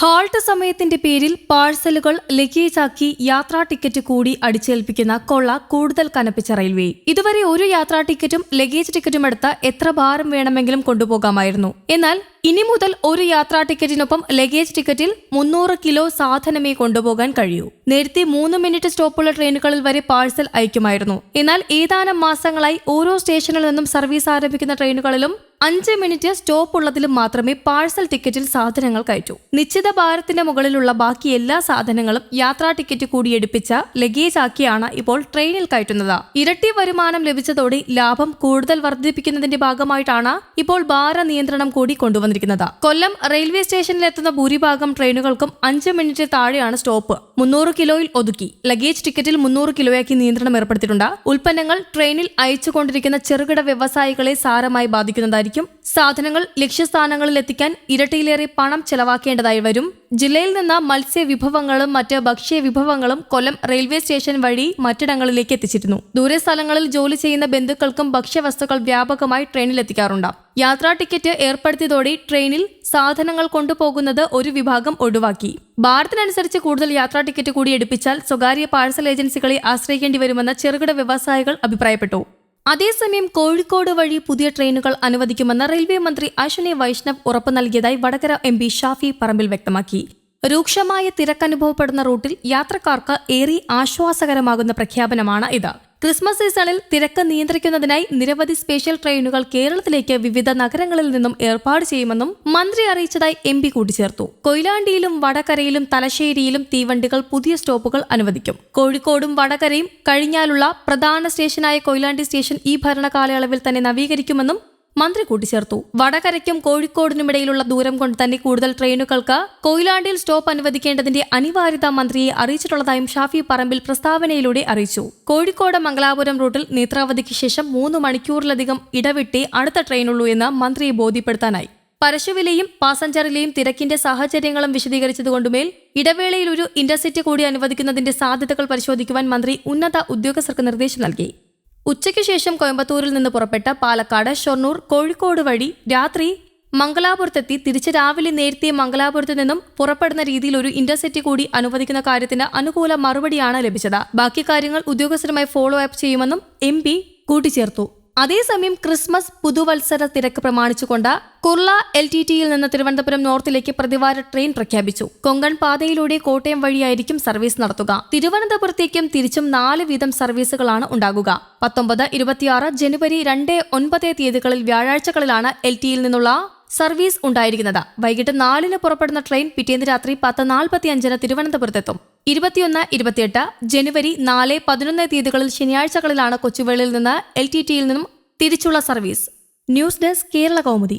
Halt സമയത്തിന്റെ പേരിൽ പാഴ്സലുകൾ ലഗേജാക്കി യാത്രാ ടിക്കറ്റ് കൂടി അടിച്ചേൽപ്പിക്കുന്ന കൊള്ള കൂടുതൽ കനപ്പിച്ച റെയിൽവേ. ഇതുവരെ ഒരു യാത്രാ ടിക്കറ്റും ലഗേജ് ടിക്കറ്റും എടുത്ത എത്ര ഭാരം വേണമെങ്കിലും കൊണ്ടുപോകാമായിരുന്നു. എന്നാൽ ഇനി മുതൽ ഒരു യാത്രാ ടിക്കറ്റിനൊപ്പം ലഗേജ് ടിക്കറ്റിൽ മുന്നൂറ് കിലോ സാധനമേ കൊണ്ടുപോകാൻ കഴിയൂ. നേരത്തെ മൂന്ന് മിനിറ്റ് സ്റ്റോപ്പുള്ള ട്രെയിനുകളിൽ വരെ പാഴ്സൽ അയക്കുമായിരുന്നു. എന്നാൽ ഏതാനും മാസങ്ങളായി ഓരോ സ്റ്റേഷനിൽ നിന്നും സർവീസ് ആരംഭിക്കുന്ന ട്രെയിനുകളിലും അഞ്ച് മിനിറ്റ് സ്റ്റോപ്പ് ഉള്ളതിലും മാത്രമേ പാഴ്സൽ ടിക്കറ്റിൽ സാധനങ്ങൾ കയറ്റൂ. നിശ്ചിത ഭാരത്തിന്റെ മുകളിലുള്ള ബാക്കി എല്ലാ സാധനങ്ങളും യാത്രാ ടിക്കറ്റ് കൂടി എടുപ്പിച്ച ലഗേജ് ആക്കിയാണ് ഇപ്പോൾ ട്രെയിനിൽ കയറ്റുന്നത്. ഇരട്ടി വരുമാനം ലഭിച്ചതോടെ ലാഭം കൂടുതൽ വർദ്ധിപ്പിക്കുന്നതിന്റെ ഭാഗമായിട്ടാണ് ഇപ്പോൾ ഭാര നിയന്ത്രണം കൂടി കൊണ്ടുവന്നിരിക്കുന്നത്. കൊല്ലം റെയിൽവേ സ്റ്റേഷനിൽ എത്തുന്ന ഭൂരിഭാഗം ട്രെയിനുകൾക്കും അഞ്ച് മിനിറ്റ് താഴെയാണ് സ്റ്റോപ്പ്. മുന്നൂറ് കിലോയിൽ ഒതുക്കി. ലഗേജ് ടിക്കറ്റിൽ മുന്നൂറ് കിലോയാക്കി നിയന്ത്രണം ഏർപ്പെടുത്തിയിട്ടുണ്ട്. ഉൽപ്പന്നങ്ങൾ ട്രെയിനിൽ അയച്ചുകൊണ്ടിരിക്കുന്ന ചെറുകിട വ്യവസായികളെ സാരമായി ബാധിക്കുന്നതായിരിക്കും. സാധനങ്ങൾ ലക്ഷ്യസ്ഥാനങ്ങളിൽ എത്തിക്കാൻ ഇരട്ടിയിലേറെ പണം ചെലവാക്കേണ്ടതായി വരും. ജില്ലയിൽ നിന്ന് മത്സ്യ വിഭവങ്ങളും മറ്റ് ഭക്ഷ്യ വിഭവങ്ങളും കൊല്ലം റെയിൽവേ സ്റ്റേഷൻ വഴി മറ്റിടങ്ങളിലേക്ക് എത്തിച്ചിരുന്നു. ദൂരെ സ്ഥലങ്ങളിൽ ജോലി ചെയ്യുന്ന ബന്ധുക്കൾക്കും ഭക്ഷ്യവസ്തുക്കൾ വ്യാപകമായി ട്രെയിനിൽ എത്തിക്കാറുണ്ട് യാത്രാ ടിക്കറ്റ് ഏർപ്പെടുത്തിയതോടെ ട്രെയിനിൽ സാധനങ്ങൾ കൊണ്ടുപോകുന്നത് ഒരു വിഭാഗം ഒഴിവാക്കി. ഭാരത്തിനനുസരിച്ച് കൂടുതൽ യാത്രാ ടിക്കറ്റ് കൂടി എടുപ്പിച്ചാൽ സ്വകാര്യ പാഴ്സൽ ഏജൻസികളെ ആശ്രയിക്കേണ്ടി വരുമെന്ന് ചെറുകിട വ്യവസായികൾ അഭിപ്രായപ്പെട്ടു. അതേസമയം കോഴിക്കോട് വഴി പുതിയ ട്രെയിനുകൾ അനുവദിക്കുമെന്ന് റെയിൽവേ മന്ത്രി അശ്വിനി വൈഷ്ണവ് ഉറപ്പു നൽകിയതായി വടകര എം പി ഷാഫി പറമ്പിൽ വ്യക്തമാക്കി. രൂക്ഷമായ തിരക്കനുഭവപ്പെടുന്ന റൂട്ടിൽ യാത്രക്കാർക്ക് ഏറെ ആശ്വാസകരമാകുന്ന പ്രഖ്യാപനമാണ് ഇത്. ക്രിസ്മസ് സീസണിൽ തിരക്ക് നിയന്ത്രിക്കുന്നതിനായി നിരവധി സ്പെഷ്യൽ ട്രെയിനുകൾ കേരളത്തിലേക്ക് വിവിധ നഗരങ്ങളിൽ നിന്നും ഏർപ്പാട് ചെയ്യുമെന്നും മന്ത്രി അറിയിച്ചതായി എം പി കൂട്ടിച്ചേർത്തു. കൊയിലാണ്ടിയിലും വടകരയിലും തലശ്ശേരിയിലും തീവണ്ടികൾ പുതിയ സ്റ്റോപ്പുകൾ അനുവദിക്കും. കോഴിക്കോടും വടകരയും കഴിഞ്ഞാലുള്ള പ്രധാന സ്റ്റേഷനായ കൊയിലാണ്ടി സ്റ്റേഷൻ ഈ ഭരണകാലയളവിൽ തന്നെ നവീകരിക്കുമെന്നും മന്ത്രി കൂട്ടിച്ചേർത്തു. വടകരയ്ക്കും കോഴിക്കോടിനുമിടയിലുള്ള ദൂരം കൊണ്ട് തന്നെ കൂടുതൽ ട്രെയിനുകൾക്ക് കൊയിലാണ്ടിയിൽ സ്റ്റോപ്പ് അനുവദിക്കേണ്ടതിന്റെ അനിവാര്യത മന്ത്രിയെ അറിയിച്ചിട്ടുള്ളതായും ഷാഫി പറമ്പിൽ പ്രസ്താവനയിലൂടെ അറിയിച്ചു. കോഴിക്കോട് മംഗലാപുരം റൂട്ടിൽ നേത്രാവതിക്ക് ശേഷം മൂന്ന് മണിക്കൂറിലധികം ഇടവിട്ടേ അടുത്ത ട്രെയിനുള്ളൂ എന്ന് മന്ത്രിയെ ബോധ്യപ്പെടുത്താനായി. പരശുവിലെയും പാസഞ്ചറിലെയും തിരക്കിന്റെ സാഹചര്യങ്ങളും വിശദീകരിച്ചതുകൊണ്ടുമേൽ ഇടവേളയിൽ ഒരു ഇന്റർസിറ്റി കൂടി അനുവദിക്കുന്നതിന്റെ സാധ്യതകൾ പരിശോധിക്കുവാൻ മന്ത്രി ഉന്നത ഉദ്യോഗസ്ഥർക്ക് നിർദ്ദേശം നൽകി. ഉച്ചയ്ക്ക് ശേഷം കോയമ്പത്തൂരിൽ നിന്ന് പുറപ്പെട്ട പാലക്കാട് ഷൊർണൂർ കോഴിക്കോട് വഴി രാത്രി മംഗലാപുരത്തെത്തി. തിരിച്ച് രാവിലെ നേരത്തെ മംഗലാപുരത്ത് നിന്നും പുറപ്പെടുന്ന രീതിയിൽ ഒരു ഇന്റർസിറ്റി കൂടി അനുവദിക്കുന്ന കാര്യത്തിന് അനുകൂല മറുപടിയാണ് ലഭിച്ചത്. ബാക്കി കാര്യങ്ങൾ ഉദ്യോഗസ്ഥരുമായി ഫോളോ അപ്പ് ചെയ്യുമെന്നും എം കൂട്ടിച്ചേർത്തു. അതേസമയം ക്രിസ്മസ് പുതുവത്സര തിരക്ക് പ്രമാണിച്ചുകൊണ്ട് കുർള എൽ ടി ടിയിൽ നിന്ന് തിരുവനന്തപുരം നോർത്തിലേക്ക് പ്രതിവാര ട്രെയിൻ പ്രഖ്യാപിച്ചു. കൊങ്കൺ പാതയിലൂടെ കോട്ടയം വഴിയായിരിക്കും സർവീസ് നടത്തുക. തിരുവനന്തപുരത്തേക്കും തിരിച്ചും നാല് വീതം സർവീസുകളാണ് ഉണ്ടാകുക. പത്തൊമ്പത് ഇരുപത്തിയാറ് ജനുവരി രണ്ട് ഒൻപത് തീയതികളിൽ വ്യാഴാഴ്ചകളിലാണ് എൽ ടിയിൽ നിന്നുള്ള സർവീസ് ഉണ്ടായിരിക്കുന്നത്. വൈകിട്ട് നാലിന് പുറപ്പെടുന്ന ട്രെയിൻ പിറ്റേന്ന് രാത്രി പത്ത് നാൽപ്പത്തി അഞ്ചിന് തിരുവനന്തപുരത്തെത്തും. ഇരുപത്തിയൊന്ന് ഇരുപത്തിയെട്ട് ജനുവരി നാല് പതിനൊന്ന് തീയതികളിൽ ശനിയാഴ്ചകളിലാണ് കൊച്ചുവേളിയിൽ നിന്ന് എൽ ടി ടിയിൽ നിന്നും തിരിച്ചുള്ള service. News desk Kerala Kaumudi.